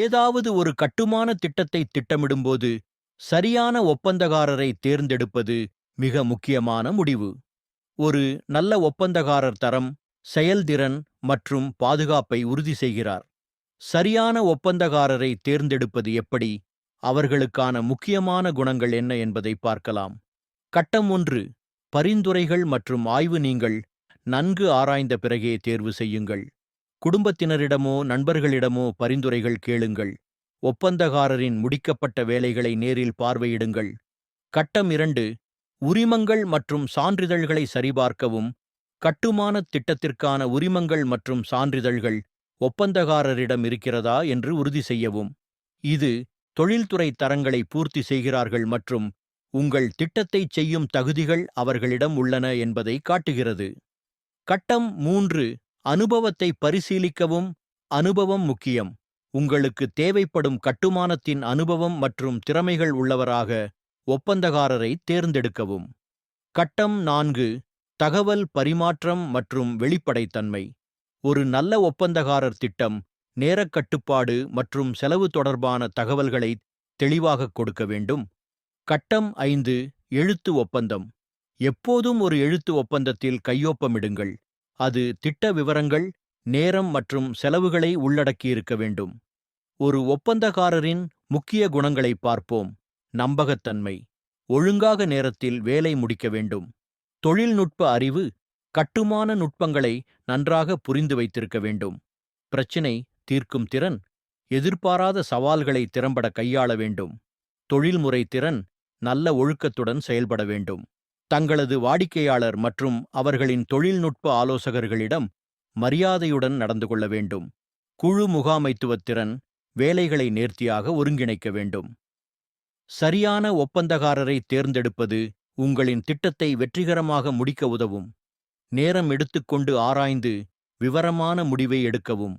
ஏதாவது ஒரு கட்டுமான திட்டத்தை திட்டமிடும்போது சரியான ஒப்பந்தக்காரரை தேர்ந்தெடுப்பது மிக முக்கியமான முடிவு. ஒரு நல்ல ஒப்பந்தகாரர் தரம் செயல்திறன் மற்றும் பாதுகாப்பை உறுதி செய்கிறார். சரியான ஒப்பந்தக்காரரை தேர்ந்தெடுப்பது எப்படி? அவர்களுக்கான முக்கியமான குணங்கள் என்ன என்பதை பார்க்கலாம். கட்டம் ஒன்று பரிந்துரைகள் மற்றும் ஆய்வு நீங்கள் நன்கு ஆராய்ந்த பிறகே தேர்வு செய்யுங்கள். குடும்பத்தினரிடமோ நண்பர்களிடமோ பரிந்துரைகள் கேளுங்கள். ஒப்பந்தகாரரின் முடிக்கப்பட்ட வேலைகளை நேரில் பார்வையிடுங்கள். கட்டம் இரண்டு உரிமங்கள் மற்றும் சான்றிதழ்களை சரிபார்க்கவும். கட்டுமானத் திட்டத்திற்கான உரிமங்கள் மற்றும் சான்றிதழ்கள் ஒப்பந்தகாரரிடம் இருக்கிறதா என்று உறுதி செய்யவும். இது தொழில்துறை தரங்களை பூர்த்தி செய்கிறார்கள் மற்றும் உங்கள் திட்டத்தைச் செய்யும் தகுதிகள் அவர்களிடம் உள்ளன என்பதை காட்டுகிறது. கட்டம் மூன்று அனுபவத்தை பரிசீலிக்கவும் அனுபவம் முக்கியம். உங்களுக்கு தேவைப்படும் கட்டுமானத்தின் அனுபவம் மற்றும் திறமைகள் உள்ளவராக ஒப்பந்தகாரரை தேர்ந்தெடுக்கவும். கட்டம் நான்கு தகவல் பரிமாற்றம் மற்றும் வெளிப்படைத்தன்மை. ஒரு நல்ல ஒப்பந்தகாரர் திட்டம் நேரக் கட்டுப்பாடு மற்றும் செலவு தொடர்பான தகவல்களை தெளிவாகக் கொடுக்க வேண்டும். கட்டம் ஐந்து எழுத்து ஒப்பந்தம். எப்போதும் ஒரு எழுத்து ஒப்பந்தத்தில் கையொப்பமிடுங்கள். அது திட்ட விவரங்கள் நேரம் மற்றும் செலவுகளை உள்ளடக்கியிருக்க வேண்டும். ஒரு ஒப்பந்தக்காரரின் முக்கிய குணங்களை பார்ப்போம். நம்பகத்தன்மை. ஒழுங்காக நேரத்தில் வேலை முடிக்க வேண்டும். தொழில்நுட்ப அறிவு கட்டுமான நுட்பங்களை நன்றாக புரிந்து வைத்திருக்க வேண்டும். பிரச்சினை தீர்க்கும் திறன் எதிர்பாராத சவால்களை திறம்பட கையாள வேண்டும். தொழில்முறை திறன் நல்ல ஒழுக்கத்துடன் செயல்பட வேண்டும். தங்களது வாடிக்கையாளர் மற்றும் அவர்களின் தொழில்நுட்ப ஆலோசகர்களிடம் மரியாதையுடன் நடந்து கொள்ள வேண்டும். குழு முகாமைத்துவத்திறன் வேலைகளை நேர்த்தியாக ஒருங்கிணைக்க வேண்டும். சரியான ஒப்பந்தகாரரை தேர்ந்தெடுப்பது உங்களின் திட்டத்தை வெற்றிகரமாக முடிக்க உதவும். நேரம் எடுத்துக்கொண்டு ஆராய்ந்து விவரமான முடிவை எடுக்கவும்.